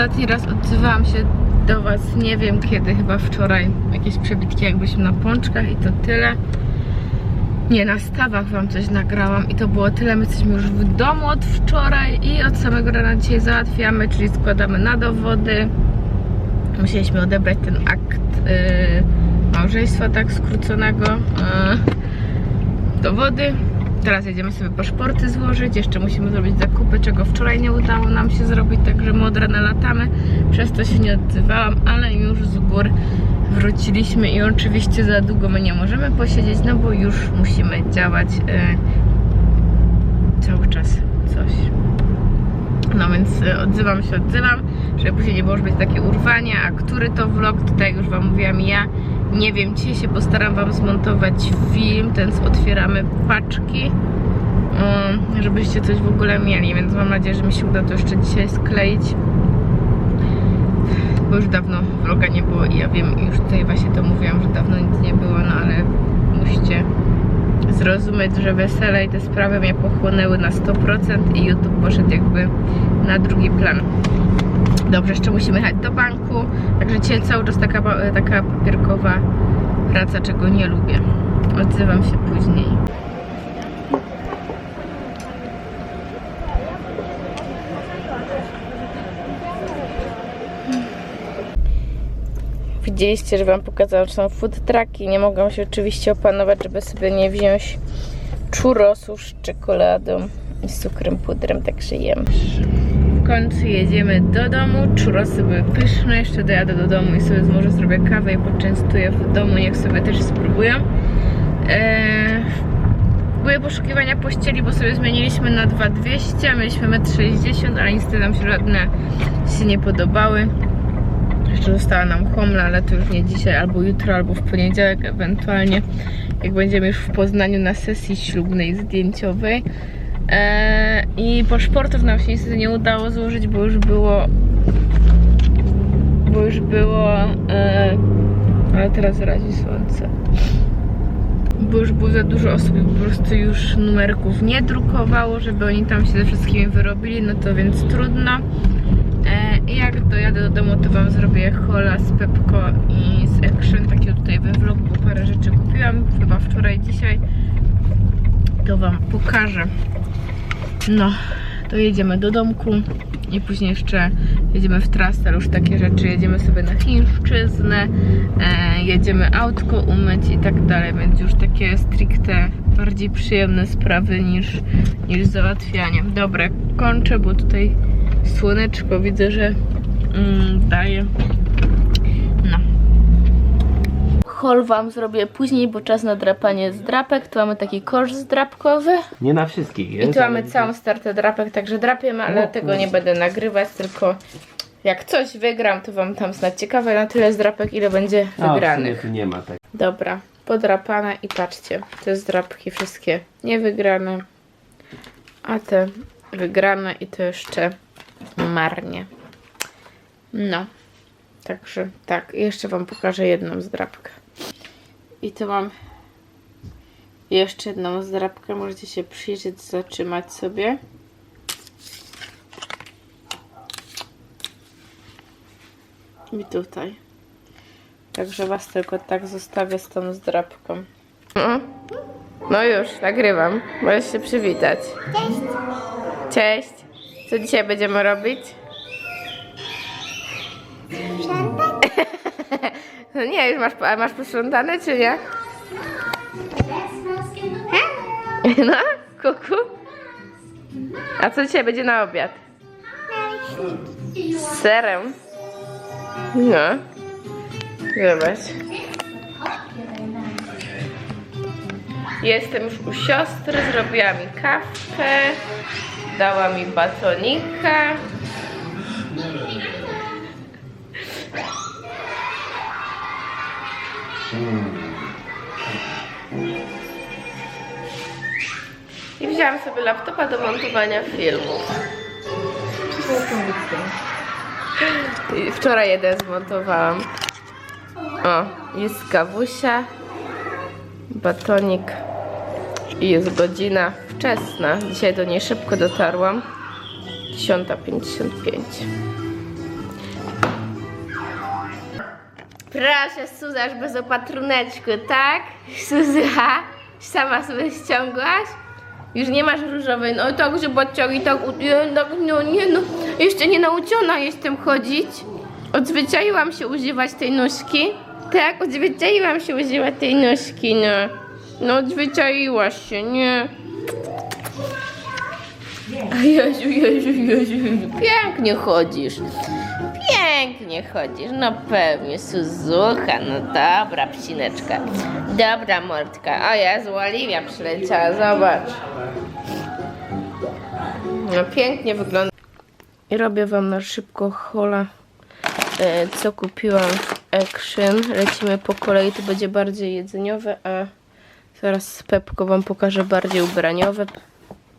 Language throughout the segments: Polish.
Ostatni raz odzywałam się do Was, nie wiem kiedy, chyba wczoraj. Jakieś przebitki jakbyśmy na pączkach i to tyle. Nie, na stawach Wam coś nagrałam i to było tyle. My jesteśmy już w domu od wczoraj i od samego rana dzisiaj załatwiamy, czyli składamy na dowody. Musieliśmy odebrać ten akt yy, małżeństwa tak skróconego. Yy, dowody. Teraz jedziemy sobie paszporty złożyć, jeszcze musimy zrobić zakupy, czego wczoraj nie udało nam się zrobić, także my od rana latamy. Przez to się nie odzywałam, ale już z gór wróciliśmy i oczywiście za długo my nie możemy posiedzieć, no bo już musimy działać e, cały czas coś. No więc e, odzywam się, odzywam, żeby później nie było już być takie urwanie, a który to vlog, tutaj już Wam mówiłam ja, nie wiem, dzisiaj się postaram Wam zmontować film, ten z otwieramy paczki, um, żebyście coś w ogóle mieli, więc mam nadzieję, że mi się uda to jeszcze dzisiaj skleić, bo już dawno vloga nie było i ja wiem, już tutaj właśnie to mówiłam, że dawno nic nie było, no ale musicie zrozumieć, że wesele i te sprawy mnie pochłonęły na 100% i YouTube poszedł jakby na drugi plan. Dobrze, jeszcze musimy jechać do banku, także dzisiaj cały czas taka, taka papierkowa praca, czego nie lubię. Odzywam się później. Widzieliście, że Wam pokazałam, że są food trucki. Nie mogłam się oczywiście opanować, żeby sobie nie wziąć churrosów z czekoladą i z cukrem pudrem, także jem. W końcu jedziemy do domu. Churrosy były pyszne. Jeszcze dojadę do domu i sobie może zrobię kawę i poczęstuję w domu. Niech sobie też spróbują. Eee, były poszukiwania pościeli, bo sobie zmieniliśmy na 2200, mieliśmy 1,60 m, ale niestety nam się żadne się nie podobały. Jeszcze została nam homla, ale to już nie dzisiaj, albo jutro, albo w poniedziałek ewentualnie, jak będziemy już w Poznaniu na sesji ślubnej zdjęciowej. Eee, I paszportów nam się niestety nie udało złożyć, bo już było bo już było eee, ale teraz razi słońce bo już było za dużo osób i po prostu już numerków nie drukowało, żeby oni tam się ze wszystkimi wyrobili, no to więc trudno. E, I jak dojadę do domu, to Wam zrobię hola z Pepko i z Action, takiego tutaj we vlogu, bo parę rzeczy kupiłam, chyba wczoraj, dzisiaj. To Wam pokażę. No, to jedziemy do domku i później jeszcze jedziemy w trasę, już takie rzeczy, jedziemy sobie na Chińszczyznę, e, jedziemy autko umyć i tak dalej, więc już takie stricte bardziej przyjemne sprawy niż, niż załatwianie. Dobra, kończę, bo tutaj słoneczko widzę, że mm, daje. No. Hol wam zrobię później, bo czas na drapanie z drapek. Tu mamy taki kosz zdrapkowy. Nie na wszystkich I jest. tu mamy całą startę drapek, także drapiemy, ale O tego nie będę nagrywać, tylko jak coś wygram, to wam tam znać ciekawe na tyle z drapek, ile będzie A, wygranych. nie ma tak. Dobra, podrapane i patrzcie, te zdrapki wszystkie niewygrane, a te wygrane i to jeszcze marnie. No, także tak, jeszcze wam pokażę jedną zdrapkę. I tu mam jeszcze jedną zdrapkę, możecie się przyjrzeć, zatrzymać sobie. I tutaj. Także was tylko tak zostawię z tą zdrapką. No już, nagrywam. Możesz się przywitać. Cześć. Cześć. Co dzisiaj będziemy robić? No nie, już masz, masz posprzątane czy nie? No, kuku. A co dzisiaj będzie na obiad? Z serem. No. Zobacz. Jestem już u siostry, zrobiła mi kawkę, dała mi batonika. I wzięłam sobie laptopa do montowania filmów. Wczoraj jeden zmontowałam. O, jest kawusia, batonik i jest godzina wczesna. Dzisiaj do niej szybko dotarłam. 10.55. Proszę, Suzasz, bez opatruneczku, tak? Suza, sama sobie ściągłaś? Już nie masz różowej, no tak, zobaczcie, i tak, tak, no nie, no, jeszcze nie nauczona jestem chodzić. Odzwyczaiłam się używać tej nóżki. Tak, odzwyczaiłam się używać tej nóżki, no. No, odzwyczaiłaś się, nie? Jezu, Jezu, Jezu, Jezu, pięknie chodzisz. Pięknie chodzisz, no pewnie, Suzucha, no dobra, psineczka. Dobra, mordka. O Jezu, Oliwia przyleciała, zobacz. No pięknie wygląda. Robię wam na szybko hola, e, co kupiłam w Action. Lecimy po kolei, to będzie bardziej jedzeniowe, a zaraz z Pepką wam pokażę bardziej ubraniowe.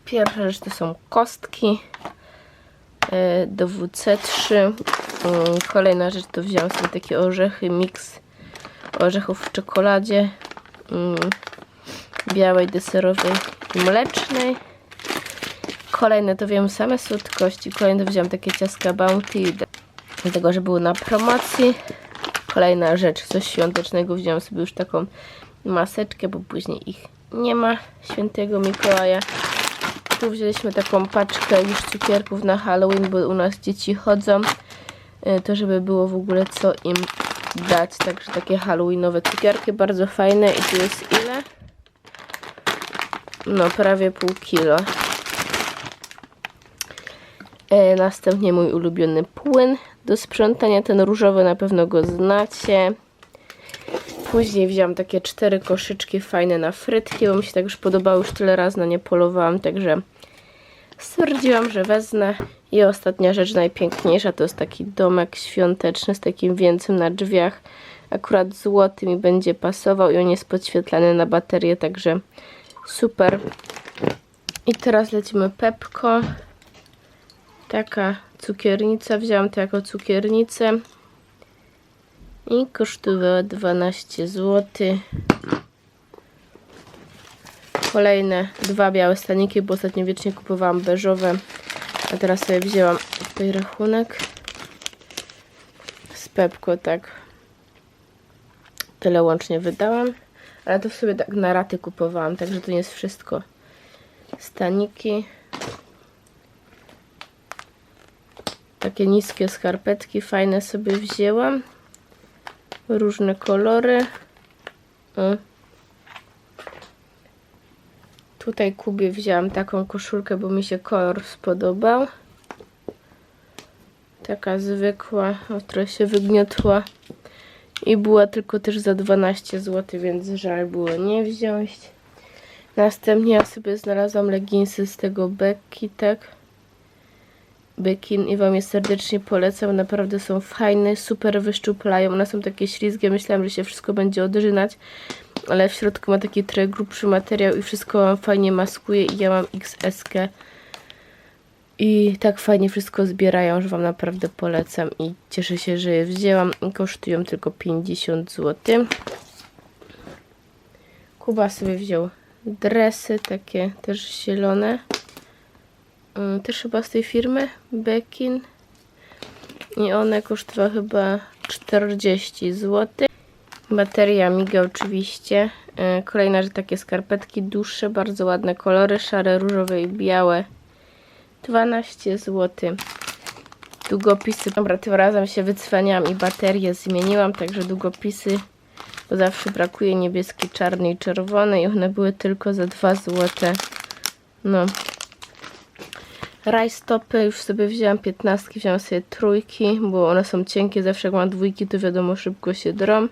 Pierwsza rzecz to są kostki e, do WC3. Mm, Kolejna rzecz to wziąłem sobie takie orzechy, miks orzechów w czekoladzie, mm, białej, deserowej i mlecznej. Kolejne to wiem same słodkości. Kolejne wziąłem takie ciastka Bounty, dlatego że były na promocji. Kolejna rzecz, coś świątecznego, wziąłem sobie już taką maseczkę, bo później ich nie ma, świętego Mikołaja. Tu wzięliśmy taką paczkę już cukierków na Halloween, bo u nas dzieci chodzą. Y, To żeby było w ogóle co im dać. Także takie halloweenowe cukierki, bardzo fajne. I tu jest ile? No, prawie pół kilo. E, Następnie mój ulubiony płyn do sprzątania. Ten różowy na pewno go znacie. Później wziąłam takie cztery koszyczki fajne na frytki, bo mi się tak już podobało, już tyle razy na nie polowałam, także stwierdziłam, że wezmę. I ostatnia rzecz, najpiękniejsza, to jest taki domek świąteczny z takim więcem na drzwiach. Akurat złoty mi będzie pasował i on jest podświetlany na baterię, także super. I teraz lecimy Pepko. Taka cukiernica, wziąłam to jako cukiernicę. I kosztowała 12 zł. Kolejne dwa białe staniki, bo ostatnio wiecznie kupowałam beżowe. A teraz sobie wzięłam tutaj rachunek. Z Pepko tak. Tyle łącznie wydałam. Ale to sobie tak na raty kupowałam, także to nie jest wszystko. Staniki. Takie niskie skarpetki, fajne sobie wzięłam różne kolory. O. Tutaj Kubie wzięłam taką koszulkę, bo mi się kolor spodobał. Taka zwykła, trochę się wygniotła. I była tylko też za 12 zł, więc żal było nie wziąć. Następnie ja sobie znalazłam leginsy z tego Becky, tak? Bekin i Wam je serdecznie polecam. Naprawdę są fajne, super wyszczuplają. One są takie ślizgie. Myślałam, że się wszystko będzie odrzynać, ale w środku ma taki trochę grubszy materiał i wszystko Wam fajnie maskuje. I ja mam XS. -kę. I tak fajnie wszystko zbierają, że Wam naprawdę polecam i cieszę się, że je wzięłam. Kosztują tylko 50 zł. Kuba sobie wziął dresy, takie też zielone. Mm, też chyba z tej firmy? Bekin? I one kosztowały chyba 40 zł bateria Miga oczywiście. E, kolejna, że takie skarpetki dłuższe, bardzo ładne kolory, szare, różowe i białe. 12 zł długopisy, dobra tym razem się wycwaniałam i baterię zmieniłam, także długopisy bo zawsze brakuje niebieski, czarny i czerwony i one były tylko za 2 zł no Rajstopy już sobie wzięłam 15, wzięłam sobie trójki, bo one są cienkie, zawsze jak mam dwójki to wiadomo szybko się drą.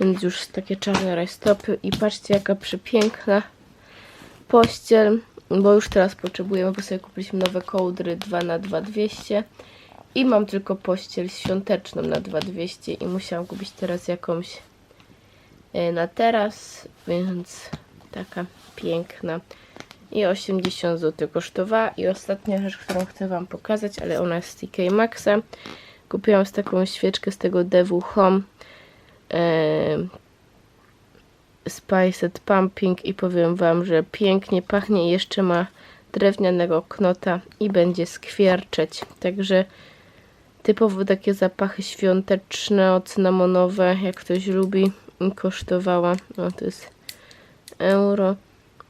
Więc już takie czarne rajstopy i patrzcie jaka przepiękna pościel, bo już teraz potrzebujemy, bo sobie kupiliśmy nowe kołdry 2 na 2200 i mam tylko pościel świąteczną na 2200 i musiałam kupić teraz jakąś e, na teraz, więc taka piękna i 80 zł kosztowała. I ostatnia rzecz, którą chcę Wam pokazać, ale ona jest z TK Maxa. Kupiłam z taką świeczkę z tego Devu Home e, Spiced Pumping i powiem Wam, że pięknie pachnie jeszcze ma drewnianego knota i będzie skwierczeć. Także typowo takie zapachy świąteczne, cynamonowe, jak ktoś lubi. Kosztowała, no to jest euro.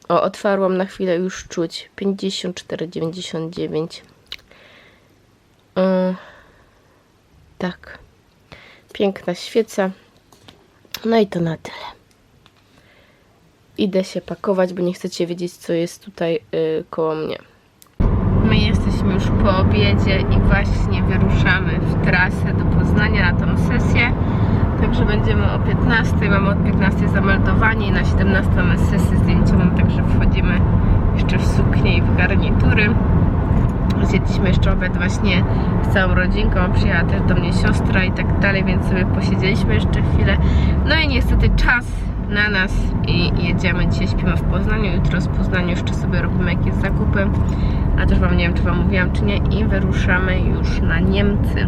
O, otwarłam na chwilę, już czuć. 54,99. Yy, tak. Piękna świeca. No i to na tyle. Idę się pakować, bo nie chcecie wiedzieć, co jest tutaj yy, koło mnie. My jesteśmy już po obiedzie i właśnie wyruszamy w trasę do Poznania na tą sesję. Także będziemy o 15, mamy od 15 zameldowanie i na 17 mamy sesję zdjęciową, także wchodzimy jeszcze w suknie i w garnitury. Zjedliśmy jeszcze obiad właśnie z całą rodzinką, przyjechała też do mnie siostra i tak dalej, więc sobie posiedzieliśmy jeszcze chwilę. No i niestety czas na nas i jedziemy. Dzisiaj śpimy w Poznaniu, jutro z Poznaniu jeszcze sobie robimy jakieś zakupy. A też wam nie wiem, czy wam mówiłam, czy nie. I wyruszamy już na Niemcy.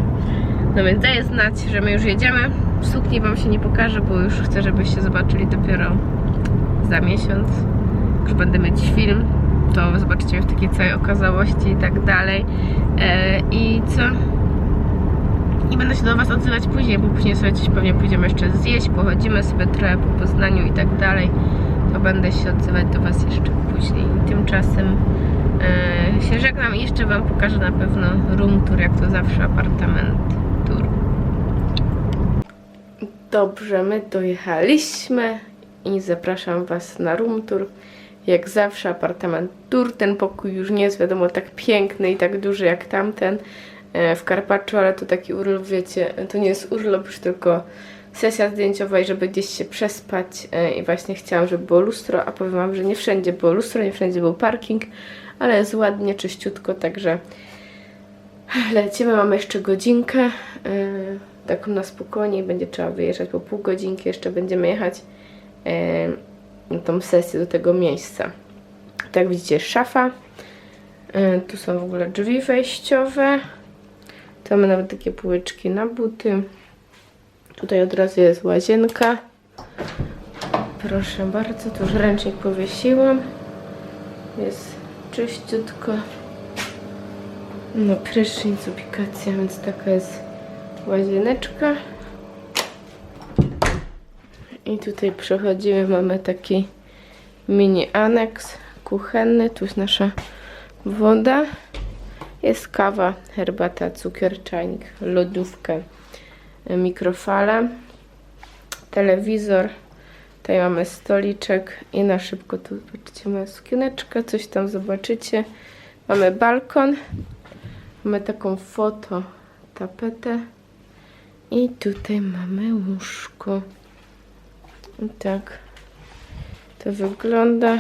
No więc daję znać, że my już jedziemy. Sukni wam się nie pokażę, bo już chcę, żebyście zobaczyli dopiero za miesiąc. Już będę mieć film, to zobaczycie w takiej całej okazałości i tak dalej. E, I co? I będę się do Was odzywać później, bo później sobie coś pewnie pójdziemy jeszcze zjeść, pochodzimy sobie trochę po Poznaniu i tak dalej. To będę się odzywać do Was jeszcze później. Tymczasem e, się żegnam i jeszcze Wam pokażę na pewno room tour, jak to zawsze apartament. Dobrze, my dojechaliśmy i zapraszam Was na room tour. Jak zawsze apartament tour. Ten pokój już nie jest wiadomo tak piękny i tak duży jak tamten e, w Karpaczu, ale to taki urlop, wiecie, to nie jest urlop już tylko sesja zdjęciowa i żeby gdzieś się przespać e, i właśnie chciałam, żeby było lustro, a powiem Wam, że nie wszędzie było lustro, nie wszędzie był parking, ale jest ładnie, czyściutko, także lecimy, mamy jeszcze godzinkę, taką na spokojnie będzie trzeba wyjeżdżać po pół godzinki, jeszcze będziemy jechać e, tą sesję do tego miejsca. Tak widzicie, szafa, e, tu są w ogóle drzwi wejściowe, tu mamy nawet takie półeczki na buty, Tutaj od razu jest łazienka. Proszę bardzo, tu już ręcznik powiesiłam. Jest czyściutko. No prysznic, ubikacja, więc taka jest łazieneczka. I tutaj przechodzimy, mamy taki mini aneks kuchenny. Tu jest nasza woda. Jest kawa, herbata, cukier, czajnik, lodówka mikrofala, telewizor, tutaj mamy stoliczek i na szybko tu zobaczycie moja sukieneczka, coś tam zobaczycie. Mamy balkon, mamy taką foto tapetę i tutaj mamy łóżko. I tak to wygląda.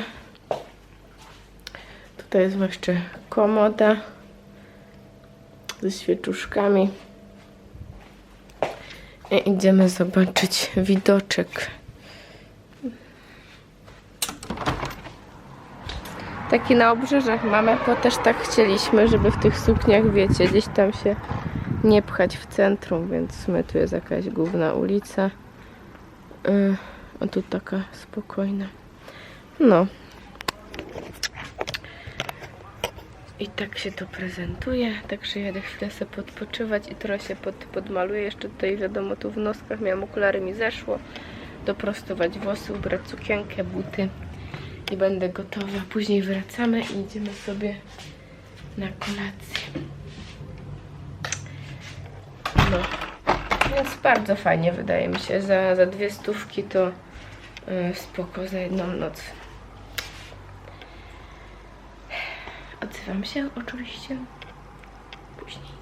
Tutaj jest jeszcze komoda ze świeczuszkami. I idziemy zobaczyć widoczek. Taki na obrzeżach mamy, bo też tak chcieliśmy, żeby w tych sukniach, wiecie, gdzieś tam się nie pchać w centrum, więc sumie tu jest jakaś główna ulica. Yy, a tu taka spokojna. No. I tak się to prezentuje, także jadę chwilę sobie podpoczywać i trochę się pod, podmaluję. Jeszcze tutaj wiadomo, tu w noskach miałam okulary, mi zeszło. Doprostować włosy, ubrać sukienkę, buty i będę gotowa. Później wracamy i idziemy sobie na kolację. No, więc bardzo fajnie wydaje mi się. Za, za dwie stówki to yy, spoko za jedną noc. Odzywam się oczywiście później.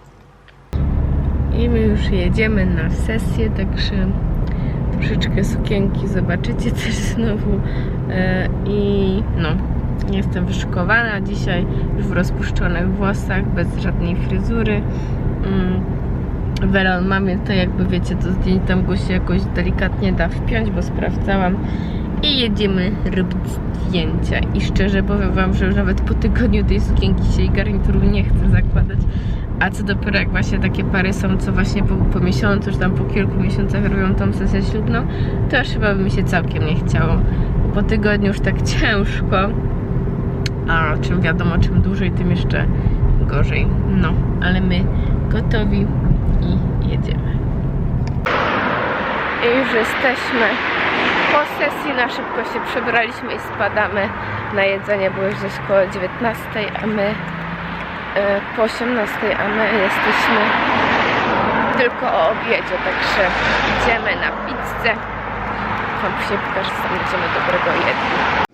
I my już jedziemy na sesję, także troszeczkę sukienki zobaczycie też znowu. E, I no, jestem wyszykowana dzisiaj już w rozpuszczonych włosach, bez żadnej fryzury. Mm. Welon mam, więc to jakby wiecie, to zdjęcie tam go się jakoś delikatnie da wpiąć, bo sprawdzałam i jedziemy robić zdjęcia. I szczerze powiem Wam, że już nawet po tygodniu tej sukienki się i garnituru nie chcę zakładać. A co dopiero jak właśnie takie pary są, co właśnie po, po miesiącu, czy tam po kilku miesiącach robią tą sesję ślubną, to już chyba by mi się całkiem nie chciało. Po tygodniu już tak ciężko, a czym wiadomo, czym dłużej, tym jeszcze gorzej. No, ale my gotowi jedziemy. I już jesteśmy po sesji, na szybko się przebraliśmy i spadamy na jedzenie, bo już gdzieś koło 19, a my e, po 18, a my jesteśmy tylko o obiedzie, także idziemy na pizzę. Wam później pokażę, co będziemy dobrego jedli.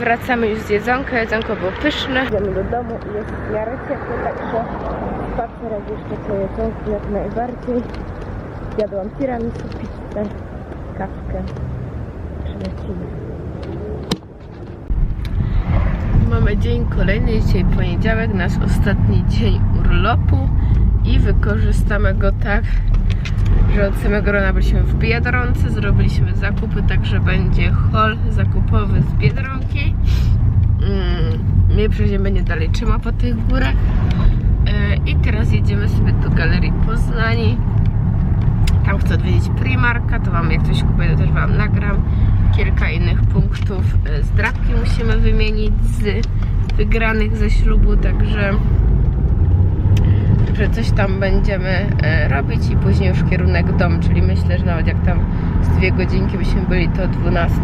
Wracamy już z jedzonka. Jedzonko było pyszne. Idziemy do domu i jest w miarę ciepło, także spacerek jeszcze po jedzonku jak najbardziej. Jadłam tiramisu, pizzę, kawkę. Przylecimy. Mamy dzień kolejny, dzisiaj poniedziałek, nasz ostatni dzień urlopu i wykorzystamy go tak, że od samego rana byliśmy w Biedronce, zrobiliśmy zakupy, także będzie hol zakupowy z Biedronki. Mm, mnie przecież będzie dalej trzyma po tych górach. E, I teraz jedziemy sobie do Galerii Poznani. Tam chcę odwiedzić Primarka, to wam jak coś kupię, to też wam nagram. Kilka innych punktów e, z drapki musimy wymienić z wygranych ze ślubu, także że coś tam będziemy e, robić i później już kierunek dom, czyli myślę, że nawet jak tam z dwie godzinki byśmy byli, to 12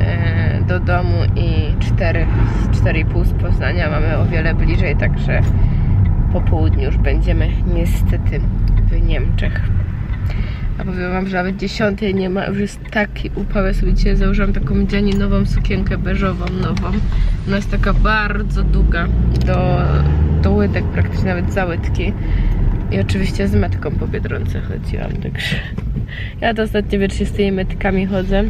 e, do domu i 4, 4,5 z Poznania mamy o wiele bliżej, także po południu już będziemy niestety w Niemczech. A powiem wam, że nawet 10 nie ma, już jest taki upał. Ja sobie dzisiaj założyłam taką dzianinową sukienkę beżową, nową. Ona jest taka bardzo długa, do, do łydek, praktycznie nawet za łydki. I oczywiście z metką po Biedronce chodziłam, także ja to ostatnio wiecznie z tymi metkami chodzę.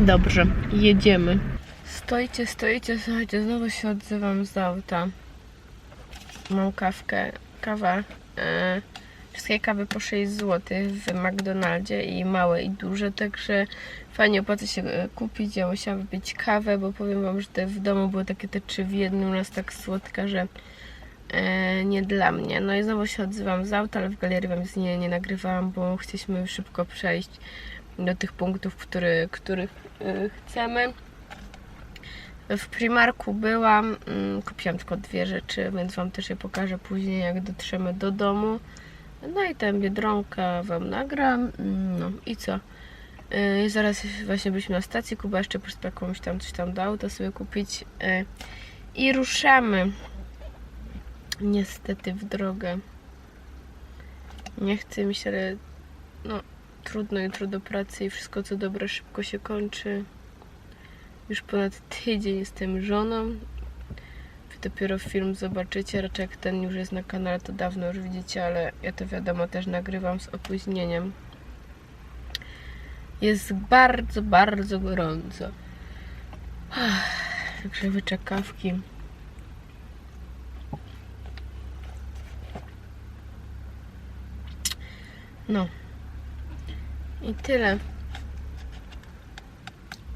Dobrze, jedziemy. Stoicie, stoicie, słuchajcie, znowu się odzywam z auta. Mam kawkę, kawa. E, wszystkie kawy po 6 zł w McDonaldzie i małe i duże, także fajnie opłaca się e, kupić. Ja musiałam wypić kawę, bo powiem wam, że te w domu były takie te trzy w jednym, nas tak słodka, że nie dla mnie. No i znowu się odzywam z auta, ale w galerii wam nie, nie nagrywałam, bo chcieliśmy szybko przejść do tych punktów, który, których e, chcemy. W Primarku byłam, mm, kupiłam tylko dwie rzeczy, więc Wam też je pokażę później, jak dotrzemy do domu. No i tę biedronkę Wam nagram. Mm, No i co? Yy, zaraz właśnie byliśmy na stacji, Kuba jeszcze po prostu jakąś tam coś tam do auta sobie kupić. I ruszamy. Niestety w drogę. Nie chce mi się, ale no trudno jutro do pracy i wszystko co dobre szybko się kończy. Już ponad tydzień jestem żoną. Wy dopiero film zobaczycie, raczej jak ten już jest na kanale, to dawno już widzicie, ale ja to wiadomo też nagrywam z opóźnieniem. Jest bardzo, bardzo gorąco. Także wyczekawki. No. I tyle.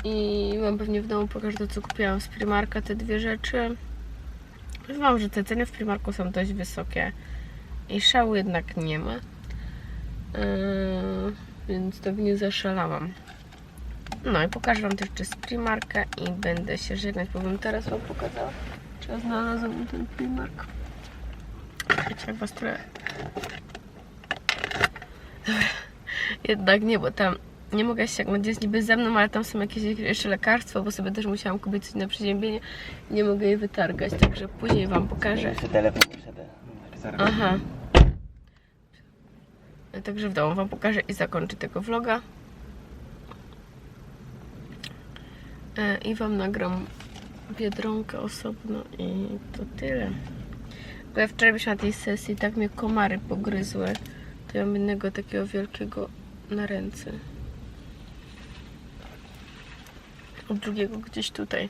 I mam pewnie w domu pokażę to, co kupiłam z Primarka, te dwie rzeczy. Wam, że te ceny w Primarku są dość wysokie. I szału jednak nie ma. Yy, więc tak nie zaszalałam. No i pokażę wam też z Primarka i będę się żegnać, bo bym teraz wam pokazała. Czy ja znalazłam ten Primark. Wiecie, jak was trochę... Dobra. Jednak nie, bo tam nie mogę się jak jest niby ze mną, ale tam są jakieś jeszcze lekarstwa, bo sobie też musiałam kupić coś na przeziębienie. Nie mogę jej wytargać, także później wam pokażę. Jeszcze telefon zaraz. Aha. Także w domu wam pokażę i zakończę tego vloga. E, I wam nagram biedronkę osobno i to tyle. Bo ja wczoraj byłam na tej sesji, tak mnie komary pogryzły. To ja mam jednego takiego wielkiego na ręce. A drugiego gdzieś tutaj.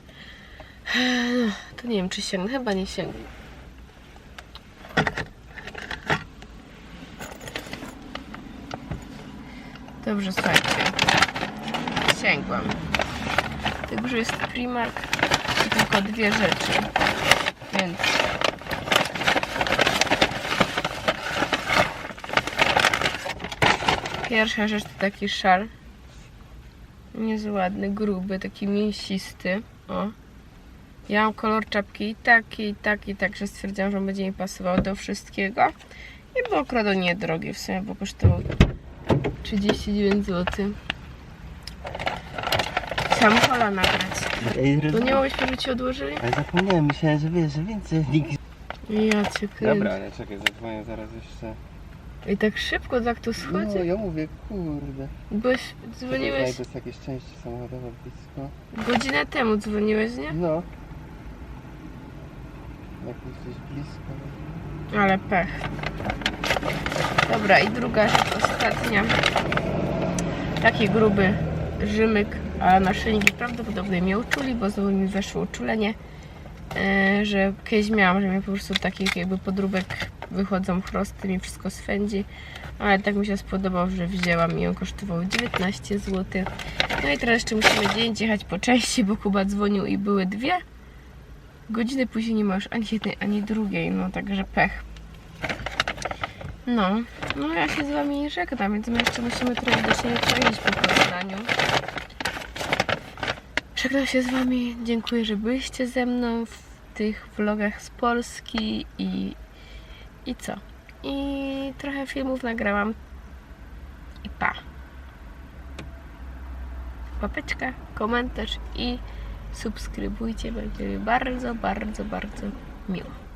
No, to nie wiem czy sięgnę, chyba nie sięgnę. Dobrze, słuchajcie. Sięgłam. Także jest Primark. tylko dwie rzeczy. Więc pierwsza rzecz to taki szal. Niezły ładny, gruby, taki mięsisty. O. Ja mam kolor czapki i taki, i taki, także stwierdziłam, że on będzie mi pasował do wszystkiego. I było akurat niedrogie w sumie, bo kosztował 39 zł. Chciałam hola nagrać. To nie mogłeś żeby ci odłożyli? Ale zapomniałem, myślałem, że wiesz, że więcej nikt... Ja cię kręcę. Dobra, ale czekaj, zadzwonię zaraz jeszcze. I tak szybko tak tu No, schodzi. ja mówię, kurde. Byłeś, dzwoniłeś znajdę jakieś części samochodowe blisko. godzinę temu dzwoniłeś, nie? No. Jak jesteś blisko. Ale pech. Dobra, i druga rzecz, ostatnia. Taki gruby rzymyk, ale naszyjniki prawdopodobnie mnie uczuli, bo znowu mi weszło uczulenie, że kiedyś miałam, że mnie po prostu takich jakby podróbek wychodzą chrosty, mi wszystko swędzi, ale tak mi się spodobał, że wzięłam i on kosztował 19 zł. No i teraz jeszcze musimy dzień jechać po części, bo Kuba dzwonił i były dwie. Godziny później nie ma już ani jednej, ani drugiej, no także pech. No, no ja się z wami żegnam, więc my jeszcze musimy trochę do siebie pojeździć po Poznaniu. Żegnam się z wami, dziękuję, że byliście ze mną w tych vlogach z Polski i, i co? I trochę filmów nagrałam i pa. Łapeczka, komentarz i subskrybujcie, będzie mi bardzo, bardzo, bardzo miło.